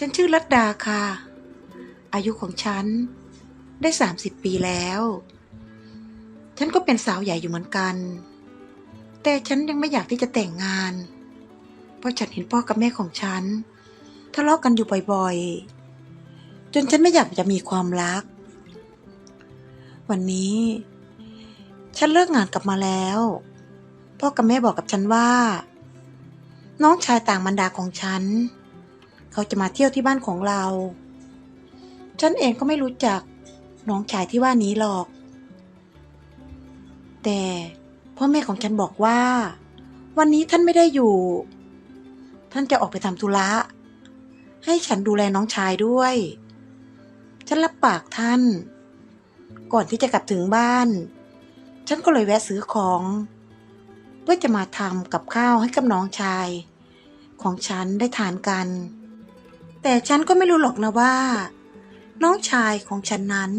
ฉันชื่อรัตดาค่ะ อายุของฉันได้สามสิบปีแล้ว ฉันก็เป็นสาวใหญ่อยู่เหมือนกัน แต่ฉันยังไม่อยากที่จะแต่งงาน เพราะฉันเห็นพ่อกับแม่ของฉันทะเลาะกันอยู่บ่อยๆ จนฉันไม่อยากจะมีความรัก วันนี้ ฉันเลิกงานกลับมาแล้ว พ่อกับแม่บอกกับฉันว่า น้องชายต่างบรรดาของฉัน เขาจะมาเที่ยวที่บ้านของเรา ฉันเองก็ไม่รู้จักน้องชายที่ว่านี้หรอก แต่พ่อแม่ของฉันบอกว่า วันนี้ท่านไม่ได้อยู่ ท่านจะออกไปทำธุระ ให้ฉันดูแลน้องชายด้วย ฉันรับปากท่าน ก่อนที่จะกลับถึงบ้าน ฉันก็เลยแวะซื้อของ เพื่อจะมาทำกับข้าวให้กับน้องชาย ของฉันได้ทานกัน แต่ฉันก็ไม่รู้หรอกนะว่า น้องชายของฉันนั้น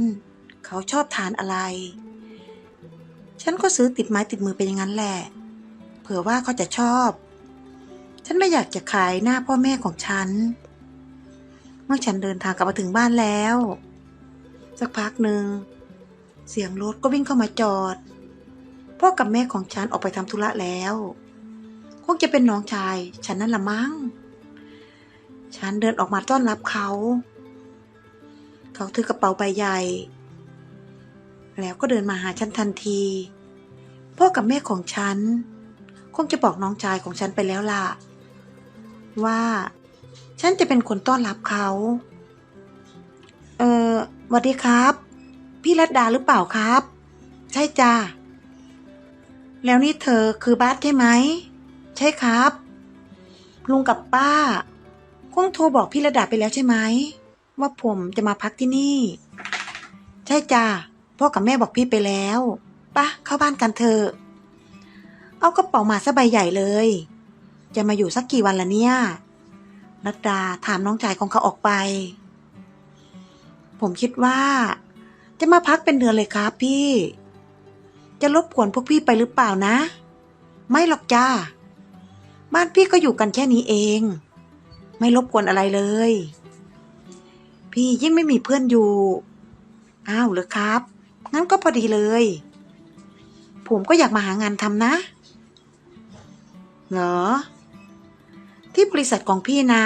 เขาชอบทานอะไร ฉันก็ซื้อติดไม้ติดมือไปอย่างนั้นแหละ เผื่อว่าเขาจะชอบ ฉันไม่อยากจะขายหน้าพ่อแม่ของฉัน เมื่อฉันเดินทางกลับมาถึงบ้านแล้ว สักพักหนึ่งเสียงรถก็วิ่งเข้ามาจอด พ่อกับแม่ของฉันออกไปทำธุระแล้ว คงจะเป็นน้องชาย ฉันนั่นละมั้ง ฉันเดินออกมาต้อนรับเขา เขาถือกระเป๋าใบใหญ่ แล้วก็เดินมาหาฉันทันที พ่อกับแม่ของฉัน คงจะบอกน้องชายของฉันไปแล้วล่ะ ว่าฉันจะเป็นคนต้อนรับเขา เออสวัสดีครับ พี่รัตดาหรือเปล่าครับ ใช่จ้าแล้วนี่เธอคือบาสใช่ไหม ใช่ครับ ลุงกับป้า คงโทรบอกพี่ระดาไปแล้วใช่ไหม ว่าผมจะมาพักที่นี่ ใช่จ้าพ่อกับแม่บอกพี่ไปแล้วปะเข้าบ้านกันเถอะเอากระเป๋ามาซะใบใหญ่เลย จะมาอยู่สักกี่วันละเนี่ยรัตดาถามน้องชายของเขาออกไป ผมคิดว่า จะมาพักเป็นเดือนเลยครับพี่ จะรบกวนพวกพี่ไปหรือเปล่านะ ไม่หรอกจ้า บ้านพี่ก็อยู่กันแค่นี้เอง ไม่รบกวนอะไรเลย พี่ยิ่งไม่มีเพื่อนอยู่ อ้าวเหรอครับ งั้นก็พอดีเลย ผมก็อยากมาหางานทำนะ เหรอ ที่บริษัทของพี่นะ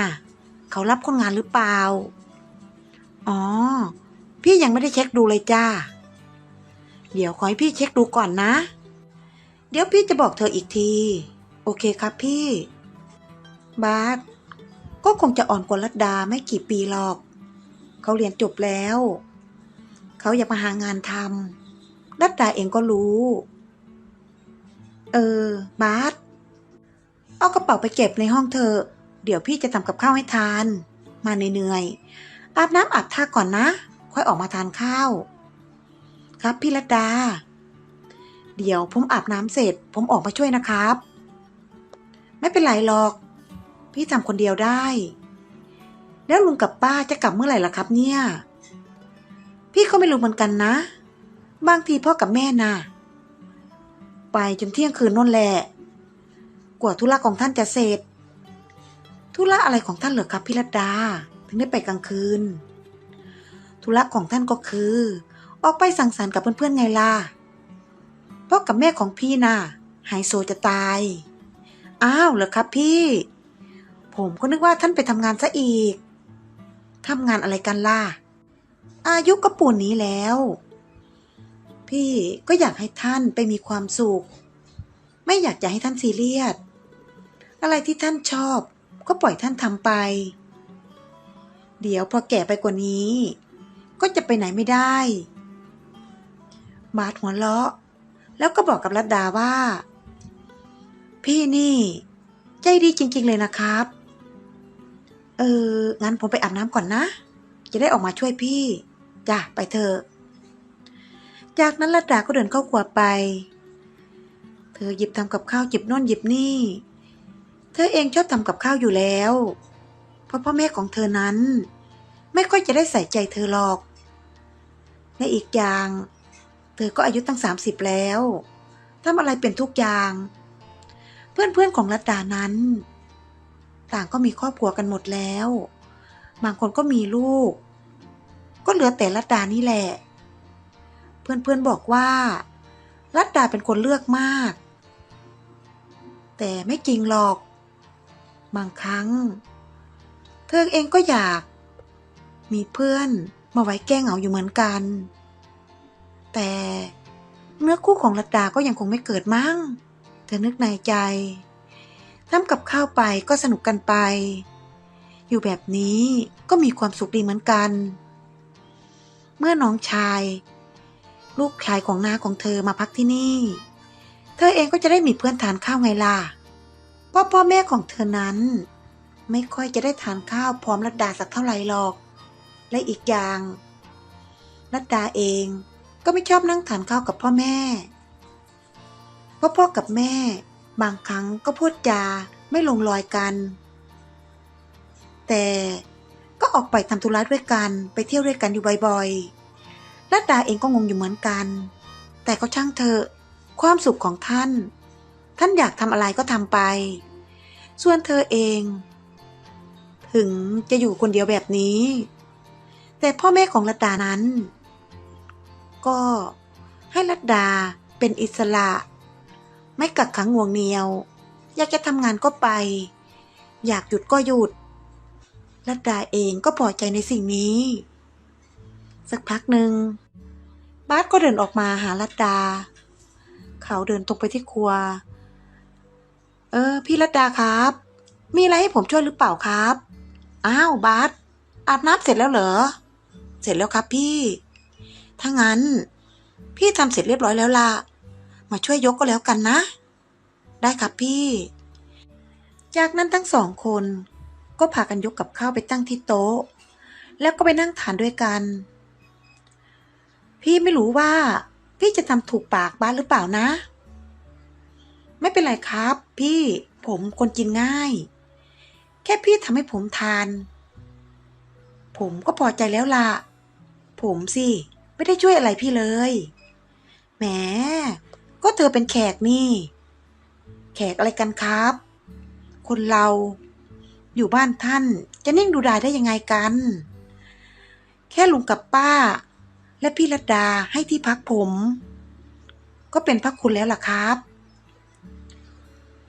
เขารับคนงานหรือเปล่า อ๋อ พี่ยังไม่ได้เช็คดูเลยจ้า เดี๋ยวขอให้พี่เช็คดูก่อนนะ เดี๋ยวพี่จะบอกเธออีกที โอเคครับพี่ บาส ก็คงจะอ่อนกว่ารัตดาไม่กี่ปีหรอก เขาเรียนจบแล้ว เขาอยากมาหางานทำรัตดาเองก็รู้ เออ บาสเอากระเป๋าไปเก็บในห้องเธอ เดี๋ยวพี่จะทำกับข้าวให้ทาน มาเหนื่อยๆอาบน้ำอาบท่าก่อนนะ ค่อยออกมาทานข้าว ครับพี่รัตดา เดี๋ยวผมอาบน้ำเสร็จ ผมออกมาช่วยนะครับ ไม่เป็นไรหรอก พี่ทำคนเดียวได้ แล้วลุงกับป้าจะกลับเมื่อไหร่ล่ะครับ เนี่ย พี่ก็ไม่รู้เหมือนกันนะ บางทีพ่อกับแม่น่ะ ไปจนเที่ยงคืนนั่นแหละ กว่าธุระของท่านจะเสร็จ ธุระอะไรของท่านเหรอครับพี่รัตดา ถึงได้ไปกลางคืน ธุระของท่านก็คือ ออกไปสังสรรค์กับเพื่อนๆไงล่ะ พ่อกับแม่ของพี่น่ะไฮโซจะตาย อ้าวเหรอครับพี่ ผมก็นึกว่าท่านไปทำงานซะอีก ทำงานอะไรกันล่ะ อายุก็ปูนนี้แล้ว พี่ก็อยากให้ท่านไปมีความสุข ไม่อยากจะให้ท่านซีเรียส อะไรที่ท่านชอบ ก็ปล่อยท่านทำไป เดี๋ยวพอแก่ไปกว่านี้ ก็จะไปไหนไม่ได้บาดหัวเราะ แล้วก็บอกกับรัตดาว่า พี่นี่ ใจดีจริงๆเลยนะครับ เออ งั้นผมไปอาบน้ำก่อนนะ จะได้ออกมาช่วยพี่จ้ะไปเถอะ จากนั้นรัตดาก็เดินเข้าครัวไป เธอหยิบทำกับข้าวหยิบน่นหยิบนี่ เธอเองชอบทำกับข้าวอยู่แล้ว เพราะพ่อแม่ของเธอนั้น ไม่ค่อยจะได้ใส่ใจเธอหรอก และอีกอย่าง เธอก็อายุตั้งสามสิบแล้วทำอะไรเป็นทุกอย่าง เพื่อนๆของรัตดานั้น ต่างก็มีครอบครัวกันหมดแล้ว บางคนก็มีลูก ก็เหลือแต่รัตดานี่แหละ เพื่อนๆบอกว่า รัตดาเป็นคนเลือกมาก แต่ไม่จริงหรอก บางครั้ง เธอเองก็อยาก มีเพื่อนมาไว้แก้เหงาอยู่เหมือนกัน แต่เนื้อคู่ของรัตดาก็ยังคงไม่เกิดมั้ง เธอนึกในใจ ทำกับข้าวไปก็สนุกกันไป อยู่แบบนี้ก็มีความสุขดีเหมือนกัน เมื่อน้องชาย ลูกชายของนาของเธอมาพักที่นี่ เธอเองก็จะได้มีเพื่อนทานข้าวไงล่ะเพราะพ่อแม่ของเธอนั้น ไม่ค่อยจะได้ทานข้าวพร้อมรัตดาสักเท่าไหร่หรอก และอีกอย่างรัตดาเองก็ไม่ชอบนั่งทานข้าวกับพ่อแม่ เพราะพ่อกับแม่ บางครั้งก็พูดจาไม่ลงรอยกัน แต่ก็ออกไปทำธุระด้วยกันไปเที่ยวด้วยกันอยู่บ่อยๆรัตดาเองก็งงอยู่เหมือนกัน แต่ก็ช่างเถอะความสุขของท่าน ท่านอยากทำอะไรก็ทำไป ส่วนเธอเอง ถึงจะอยู่คนเดียวแบบนี้ แต่พ่อแม่ของรัตดานั้น ก็ให้รัตดาเป็นอิสระ ไม่กักขังหน่วงเหนียว อยากจะทำงานก็ไป อยากหยุดก็หยุดรัตดาเองก็พอใจในสิ่งนี้ สักพักหนึ่งบาสก็เดินออกมาหารัตดา เขาเดินตรงไปที่ครัว เออ พี่รัตดาครับ มีอะไรให้ผมช่วยหรือเปล่าครับ อ้าวบาสอาบน้ำเสร็จแล้วเหรอ เสร็จแล้วครับพี่ ถ้างั้น พี่ทำเสร็จเรียบร้อยแล้วล่ะ มาช่วยยกก็แล้วกันนะ ได้ครับพี่ จากนั้นทั้งสองคนก็พากันยกกับข้าวไปตั้งที่โต๊ะ แล้วก็ไปนั่งทานด้วยกัน พี่ไม่รู้ว่า พี่จะทำถูกปากบ้านหรือเปล่านะ ไม่เป็นไรครับ พี่ผมคนกินง่าย แค่พี่ทำให้ผมทาน ผมก็พอใจแล้วล่ะ ผมสิ ไม่ได้ช่วยอะไรพี่เลย แหม ก็เธอเป็นแขกนี่ แขกอะไรกันครับ คนเราอยู่บ้านท่านจะนิ่งดูดายได้ยังไงกัน แค่ลุงกับป้า และพี่รัตดาให้ที่พักผม ก็เป็นพักคุณแล้วล่ะครับ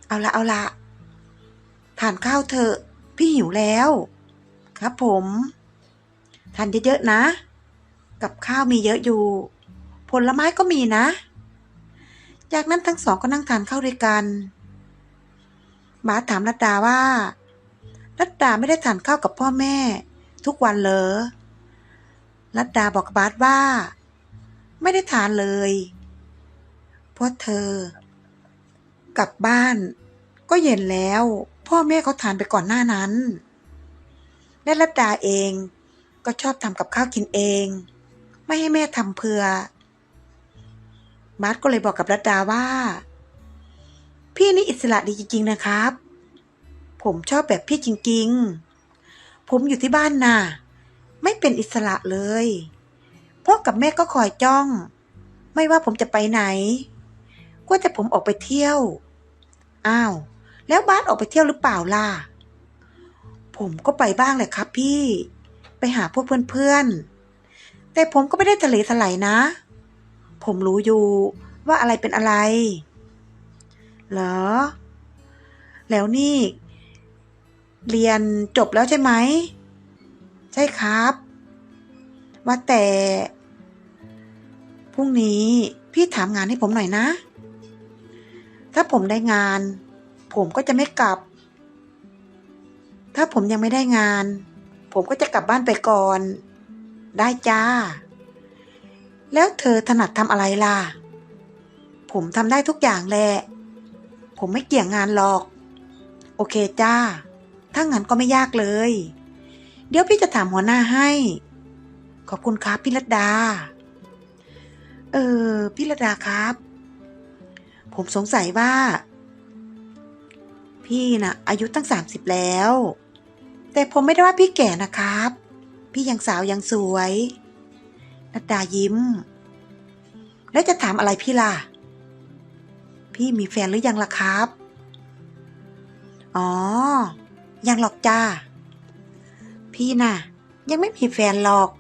เอาละเอาละทานข้าวเถอะพี่หิวแล้ว ครับผมทานเยอะๆนะ กับข้าวมีเยอะอยู่ ผลไม้ก็มีนะ จากนั้นทั้งสองก็นั่งทานข้าวด้วยกัน บาสถามรัตดาว่า รัตดาไม่ได้ทานข้าวกับพ่อแม่ ทุกวันเหรอ รัตดาบอกกับบาสว่า ไม่ได้ทานเลยเพราะเธอ กลับบ้าน ก็เย็นแล้ว พ่อแม่เขาทานไปก่อนหน้านั้นและรัตดาเองก็ชอบทำกับข้าวกินเอง ไม่ให้แม่ทำเพื่อ บาสก็เลยบอกกับรัตดาว่า พี่นี่อิสระดีจริง ๆ นะครับ ผมชอบแบบพี่จริง ๆ ผมอยู่ที่บ้านน่ะ ไม่เป็นอิสระเลยพ่อกับแม่ก็คอยจ้อง ไม่ว่าผมจะไปไหน ก็จะผมออกไปเที่ยว อ้าว แล้วบาสออกไปเที่ยวหรือเปล่าล่ะ ผมก็ไปบ้างแหละครับพี่ ไปหาพวกเพื่อนๆ แต่ผมก็ไม่ได้ทะเลทลายนะ ผมรู้อยู่ว่าอะไรเป็นอะไร เหรอ แล้วนี่ เรียนจบแล้วใช่ไหม ใช่ครับ ว่าแต่พรุ่งนี้พี่ถามงานให้ผมหน่อยนะ ถ้าผมได้งาน ผมก็จะไม่กลับ ถ้าผมยังไม่ได้งาน ผมก็จะกลับบ้านไปก่อน ได้จ้า แล้วเธอถนัดทำอะไรล่ะ ผมทำได้ทุกอย่างแหละ ผมไม่เกี่ยงงานหรอก โอเคจ้า ถ้างั้นก็ไม่ยากเลย เดี๋ยวพี่จะถามหัวหน้าให้ ขอบคุณครับพี่รัตดา เออพี่รัตดาครับ ผมสงสัยว่า พี่น่ะ อายุตั้งสามสิบแล้ว แต่ผมไม่ได้ว่าพี่แก่นะครับ พี่ยังสาวยังสวย รัตดายิ้ม แล้วจะถามอะไรพี่ล่ะ พี่มีแฟนหรือยังล่ะครับ อ๋อ ยังหรอกจ้า พี่น่ะ ยังไม่มีแฟนหรอก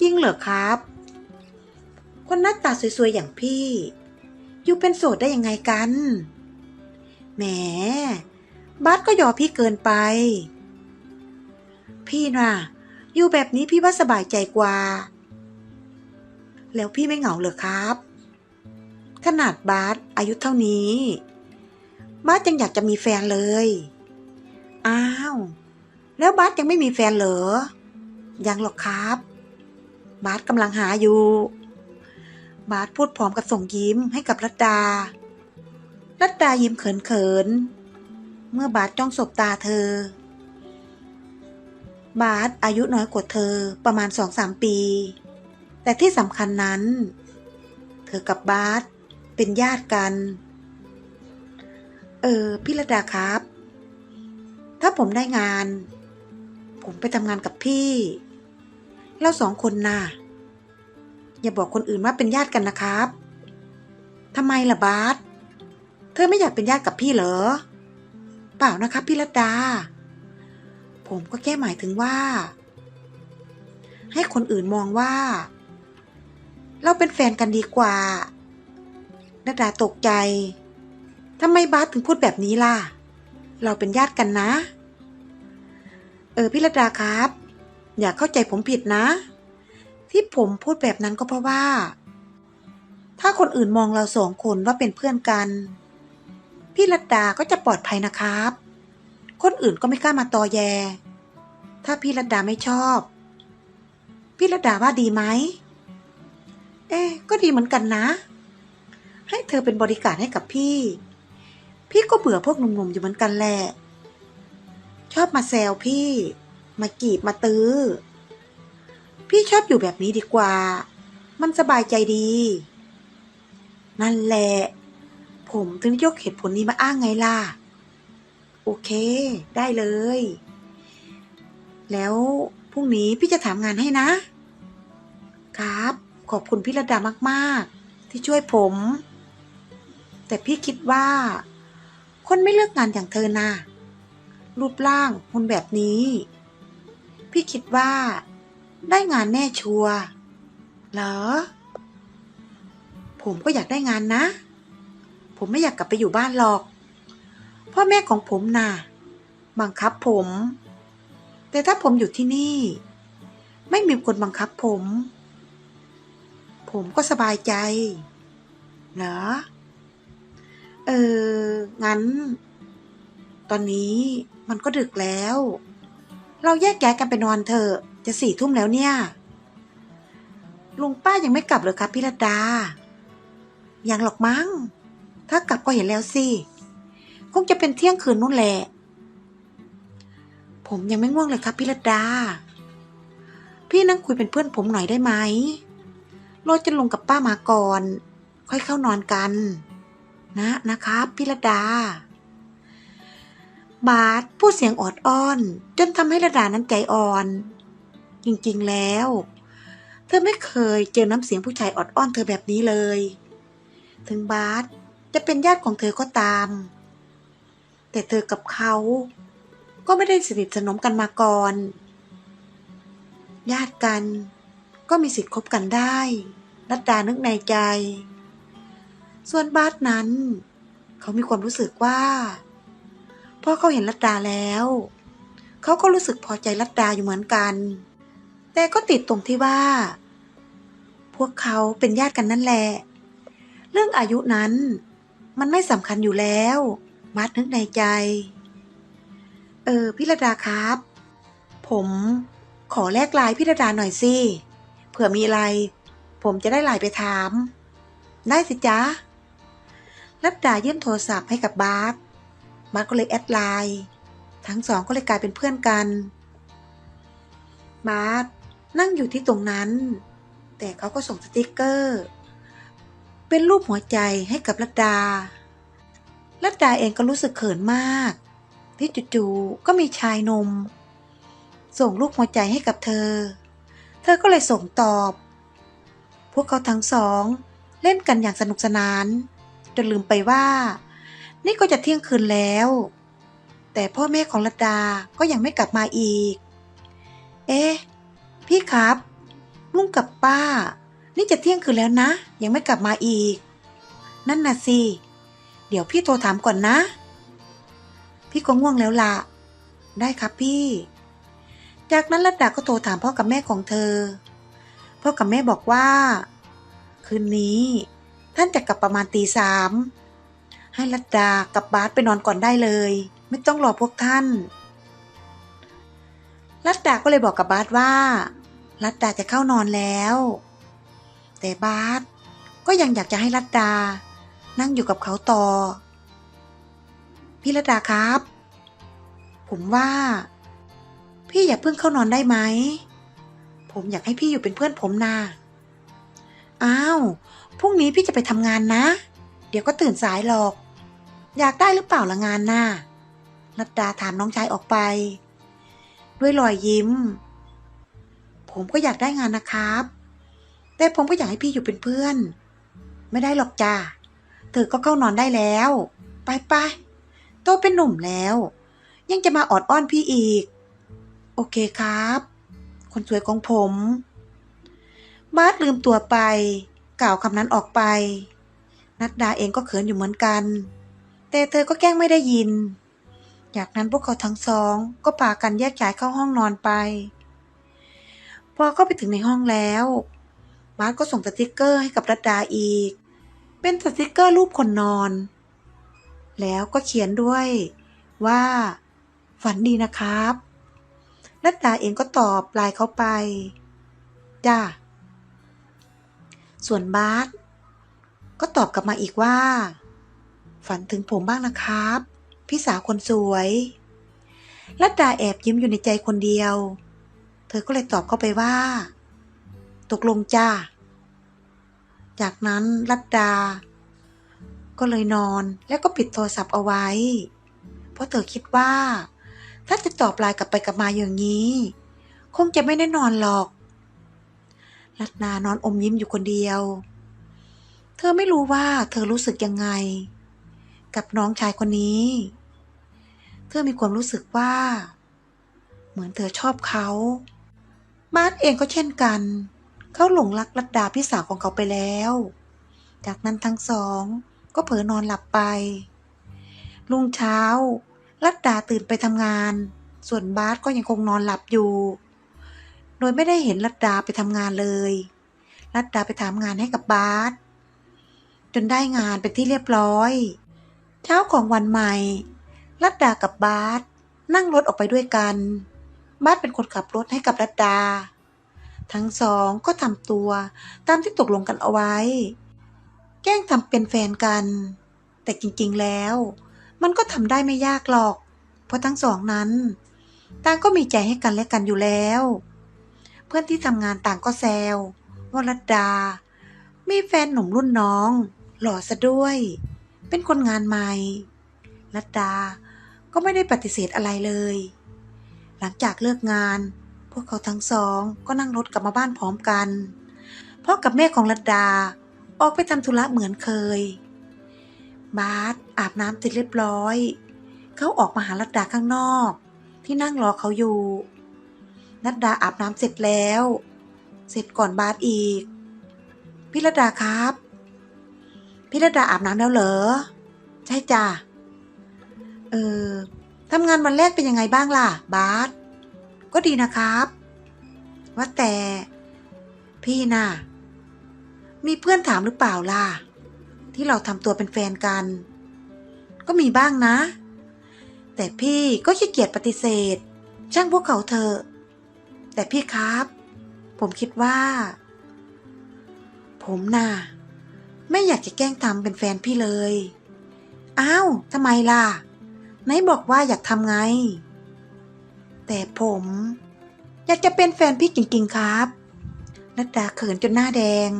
จริงเหรอครับ คนหน้าตาสวยๆอย่างพี่ อยู่เป็นโสดได้ยังไงกัน แหม บาสก็ยอพี่เกินไป พี่น่ะ อยู่แบบนี้พี่ว่าสบายใจกว่า แล้วพี่ไม่เหงาเหรอครับ ขนาดบาสอายุเท่านี้ บาสยังอยากจะมีแฟนเลย อ้าว แล้วบาสยังไม่มีแฟนเหรอ ยังหรอกครับ บาสกำลังหาอยู่ บาสพูดพร้อมกับส่งยิ้มให้กับรัตดา รัตดายิ้มเขินๆเมื่อบาสจ้องสบตาเธอ บาสอายุน้อยกว่าเธอประมาณสองสามปี แต่ที่สำคัญนั้น เธอกับบาสเป็นญาติกัน เออพี่ระดาครับ ถ้าผมได้งาน ผมไปทำงานกับพี่ เราสองคนน่ะ อย่าบอกคนอื่นว่าเป็นญาติกันนะครับทำไมล่ะบาสเธอไม่อยากเป็นญาติกับพี่เหรอ เปล่านะครับพี่รัตดา ผมก็แค่หมายถึงว่า ให้คนอื่นมองว่า เราเป็นแฟนกันดีกว่ารัตดาตกใจทำไมบาสถึงพูดแบบนี้ล่ะ เราเป็นญาติกันนะ เออพี่รัตดาครับ อย่าเข้าใจผมผิดนะ ที่ผมพูดแบบนั้นก็เพราะว่า ถ้าคนอื่นมองเราสองคนว่าเป็นเพื่อนกัน พี่รัตดาก็จะปลอดภัยนะครับ คนอื่นก็ไม่กล้ามาตอแย ถ้าพี่รัตดาไม่ชอบ พี่รัตดาว่าดีไหม เอ๊ก็ดีเหมือนกันนะ ให้เธอเป็นบริการให้กับพี่ พี่ก็เบื่อพวกหนุ่มๆอยู่เหมือนกันแหละ ชอบมาแซวพี่ มากีบมาตื้อ พี่ชอบอยู่แบบนี้ดีกว่า มันสบายใจดี นั่นแหละ ผมถึงยกเหตุผลนี้มาอ้างไงล่ะ โอเค ได้เลย แล้วพรุ่งนี้พี่จะถามงานให้นะ ครับ ขอบคุณพี่ระดามาก ๆ ที่ช่วยผม แต่พี่คิดว่า คนไม่เลือกงานอย่างเธอนะรูปร่างหุ่นแบบนี้ พี่คิดว่า ได้งานแน่ชัวร์เหรอ ผมก็อยากได้งานนะ ผมไม่อยากกลับไปอยู่บ้านหรอก พ่อแม่ของผมน่ะ บังคับผม แต่ถ้าผมอยู่ที่นี่ ไม่มีคนบังคับผม ผมก็สบายใจ เหรอ เออ งั้น ตอนนี้มันก็ดึกแล้ว เราแยกย้ายกันไปนอนเถอะ จะสี่ทุ่มแล้วเนี่ย ลุงป้ายังไม่กลับเลยครับพี่รดา ยังหรอกมั้ง ถ้ากลับก็เห็นแล้วสิ คงจะเป็นเที่ยงคืนนู่นแหละ ผมยังไม่ง่วงเลยครับพี่รัตดา พี่นั่งคุยเป็นเพื่อนผมหน่อยได้ไหมโรจะลงกับป้ามาก่อน ค่อยเข้านอนกัน นะนะครับพี่รัตดา บาสพูดเสียงออดอ้อน จนทำให้ระดานั้นใจอ่อน จริงๆแล้ว เธอไม่เคยเจอน้ำเสียงผู้ชายออดอ้อนเธอแบบนี้เลย ถึงบาสจะเป็นญาติของเธอก็ตาม แต่เธอกับเขาก็ไม่ได้สนิทสนมกันมาก่อน ญาติกันก็มีสิทธิ์คบกันได้รัตดานึกในใจ ส่วนบาสนั้น เขามีความรู้สึกว่าพอเขาเห็นรัตดาแล้ว เขาก็รู้สึกพอใจรัตดาอยู่เหมือนกัน แต่ก็ติดตรงที่ว่า พวกเขาเป็นญาติกันนั่นแหละ เรื่องอายุนั้นมันไม่สำคัญอยู่แล้ว บาสนึกในใจ เออพี่ระดาครับ ผมขอแลกไลน์พี่ระดาหน่อยสิเผื่อมีอะไร ผมจะได้ไลน์ไปถาม ได้สิจ๊ะรัตดายื่นโทรศัพท์ให้กับบาสบาสก็เลยแอดไลน์ทั้งสองก็เลยกลายเป็นเพื่อนกันบาสนั่งอยู่ที่ตรงนั้น แต่เขาก็ส่งสติกเกอร์ เป็นรูปหัวใจให้กับรัตดา รัตดาเองก็รู้สึกเขินมาก ที่จู่ๆก็มีชายนม ส่งรูปหัวใจให้กับเธอ เธอก็เลยส่งตอบ พวกเขาทั้งสอง เล่นกันอย่างสนุกสนาน จนลืมไปว่า นี่ก็จะเที่ยงคืนแล้ว แต่พ่อแม่ของรัตดาก็ยังไม่กลับมาอีก เอ๊ะ พี่ครับลุงกับป้า นี่จะเที่ยงคืนแล้วนะ ยังไม่กลับมาอีก นั่นน่ะสิ เดี๋ยวพี่โทรถามก่อนนะ พี่ก็ง่วงแล้วละได้ครับพี่ จากนั้นรัตดาก็โทรถามพ่อกับแม่ของเธอ พ่อกับแม่บอกว่า คืนนี้ ท่านจะกลับประมาณตีสามให้รัตดากับบาสไปนอนก่อนได้เลย ไม่ต้องรอพวกท่านรัตดาก็เลยบอกกับบาสว่ารัตดาจะเข้านอนแล้ว แต่บาสก็ยังอยากจะให้รัตดา นั่งอยู่กับเขาต่อ พี่รัตดาครับ ผมว่า พี่อย่าเพิ่งเข้านอนได้ไหม ผมอยากให้พี่อยู่เป็นเพื่อนผมนาอ้าวพรุ่งนี้พี่จะไปทำงานนะ เดี๋ยวก็ตื่นสายหรอก อยากได้หรือเปล่าละงานน่ะรัตดาถามน้องชายออกไป ด้วยรอยยิ้ม ผมก็อยากได้งานนะครับ แต่ผมก็อยากให้พี่อยู่เป็นเพื่อน ไม่ได้หรอกจ้า เธอก็เข้านอนได้แล้ว ไปไปโตเป็นหนุ่มแล้ว ยังจะมาออดอ้อนพี่อีก โอเคครับ คนสวยของผม บาสลืมตัวไป กล่าวคำนั้นออกไป นัดดาเองก็เขินอยู่เหมือนกัน แต่เธอก็แกล้งไม่ได้ยิน จากนั้นพวกเขาทั้งสองก็พากันแยกย้ายเข้าห้องนอนไป พอเข้าไปถึงในห้องแล้วบาสก็ส่งสติกเกอร์ให้กับรัตดาอีก เป็นสติกเกอร์รูปคนนอน แล้วก็เขียนด้วยว่า ฝันดีนะครับรัตดาเองก็ตอบลน์เขาไป จ้า ส่วนบาสก็ตอบกลับมาอีกว่า ฝันถึงผมบ้างนะครับ พี่สาวคนสวยรัตดาแอบยิ้มอยู่ในใจคนเดียว เธอก็เลยตอบเข้าไปว่า ตกลงจ้า จากนั้นรัตดา ก็เลยนอนแล้วก็ปิดโทรศัพท์เอาไว้ เพราะเธอคิดว่า ถ้าจะตอบไลน์กลับไปกลับมาอย่างนี้ คงจะไม่ได้นอนหรอกรัตนานอนอมยิ้มอยู่คนเดียว เธอไม่รู้ว่าเธอรู้สึกยังไง กับน้องชายคนนี้ เธอมีความรู้สึกว่า เหมือนเธอชอบเขาบาสเองก็เช่นกัน เขาหลงรักรัตดาพี่สาวของเขาไปแล้ว จากนั้นทั้งสอง ก็เผลอนอนหลับไป รุ่งเช้ารัตดาตื่นไปทำงาน ส่วนบาสก็ยังคงนอนหลับอยู่ โดยไม่ได้เห็นรัตดาไปทำงานเลยรัตดาไปถามงานให้กับบาสจนได้งานเป็นที่เรียบร้อย เช้าของวันใหม่รัตดากับบาสนั่งรถออกไปด้วยกัน บาสเป็นคนขับรถให้กับรัตดา ทั้งสองก็ทำตัวตามที่ตกลงกันเอาไว้ แกล้งทำเป็นแฟนกัน แต่จริงๆแล้ว มันก็ทำได้ไม่ยากหรอก เพราะทั้งสองนั้น ต่างก็มีใจให้กันและกันอยู่แล้ว เพื่อนที่ทำงานต่างก็แซวว่ารัตดา มีแฟนหนุ่มรุ่นน้อง หล่อซะด้วย เป็นคนงานใหม่รัตดาก็ไม่ได้ปฏิเสธอะไรเลย หลังจากเลิกงาน พวกเขาทั้งสองก็นั่งรถกลับมาบ้านพร้อมกัน พ่อกับแม่ของรัตดาออกไปทำธุระเหมือนเคย บาสอาบน้ำเสร็จเรียบร้อย เขาออกมาหารัตดาข้างนอก ที่นั่งรอเขาอยู่รัตดาอาบน้ำเสร็จแล้ว เสร็จก่อนบาสอีก พี่รัตดาครับ พี่รัตดาอาบน้ำแล้วเหรอ ใช่จ้ะ เออทำงานวันแรกเป็นยังไงบ้างล่ะ บาส ก็ดีนะครับ ว่าแต่ พี่น่ะ มีเพื่อนถามหรือเปล่าล่ะ ที่เราทำตัวเป็นแฟนกัน ก็มีบ้างนะ แต่พี่ก็ขี้เกียจปฏิเสธ ช่างพวกเขาเถอะ แต่พี่ครับ ผมคิดว่า ผมน่ะ ไม่อยากจะแกล้งทำเป็นแฟนพี่เลย อ้าวทำไมล่ะไหนบอกว่าอยากทำไง แต่ผม อยากจะเป็นแฟนพี่จริงๆครับ นัดดาเขินจนหน้าแดง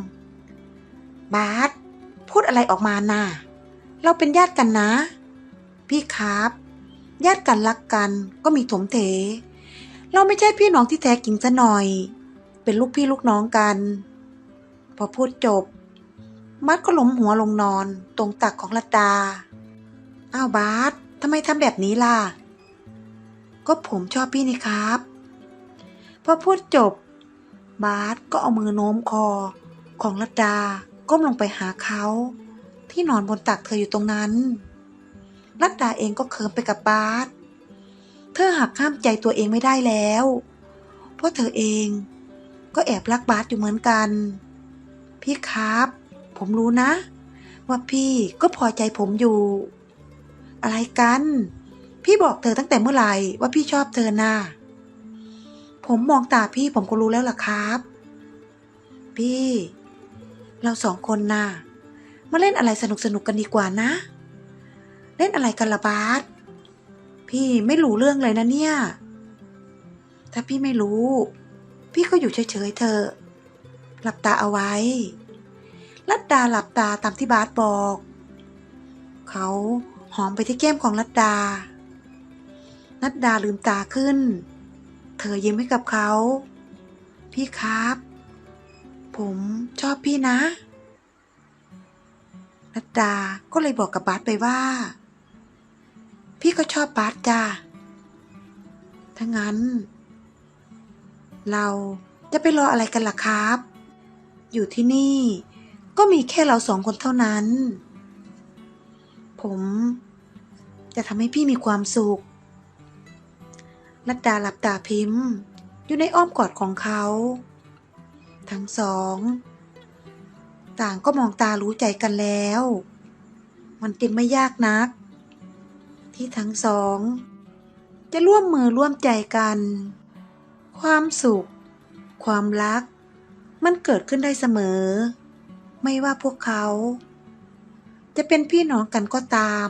บาสพูดอะไรออกมาน่ะ เราเป็นญาติกันนะ พี่ครับ ญาติกันรักกันก็มีถมเถ เราไม่ใช่พี่น้องที่แท้จริงซะหน่อย เป็นลูกพี่ลูกน้องกัน พอพูดจบ มัดก็ล้มหัวลงนอน ตรงตักของลัดดา อ้าวบาสทำไมทำแบบนี้ล่ะ ก็ผมชอบพี่นี่ครับ พอพูดจบบาสก็เอามือโน้มคอ ของรัตดาก้มลงไปหาเขา ที่นอนบนตักเธออยู่ตรงนั้นรัตดาเองก็เคิมไปกับบาสเธอหักห้ามใจตัวเองไม่ได้แล้ว เพราะเธอเองก็แอบรักบาสอยู่เหมือนกัน พี่ครับ ผมรู้นะ ว่าพี่ก็พอใจผมอยู่ อะไรกัน พี่บอกเธอตั้งแต่เมื่อไหร่ว่าพี่ชอบเธอน่ะผมมองตาพี่ผมก็รู้แล้วล่ะครับ พี่ เราสองคนน่ะมาเล่นอะไรสนุกสนุกกันดีกว่านะ เล่นอะไรกันละบาสพี่ไม่รู้เรื่องเลยนะเนี่ย ถ้าพี่ไม่รู้ พี่ก็อยู่เฉยๆเธอ หลับตาเอาไว้ ลัดดาหลับตาตามที่บาสบอก เขาหอมไปที่แก้มของลัดดา ลัดดาลืมตาขึ้น เธอยิ้มให้กับเขา พี่ครับ ผมชอบพี่นะลัดดาก็เลยบอกกับบาสไปว่า พี่ก็ชอบบาสจ้าถ้างั้น เราจะไปรออะไรกันล่ะครับ อยู่ที่นี่ก็มีแค่เราสองคนเท่านั้น ผมจะทำให้พี่มีความสุข ลัดดาหลับตาพิมพ์ อยู่ในอ้อมกอดของเขา ทั้งสอง ต่างก็มองตารู้ใจกันแล้ว มันจึงไม่ยากนัก ที่ทั้งสอง จะร่วมมือร่วมใจกัน ความสุข ความรัก มันเกิดขึ้นได้เสมอ ไม่ว่าพวกเขา จะเป็นพี่น้องกันก็ตาม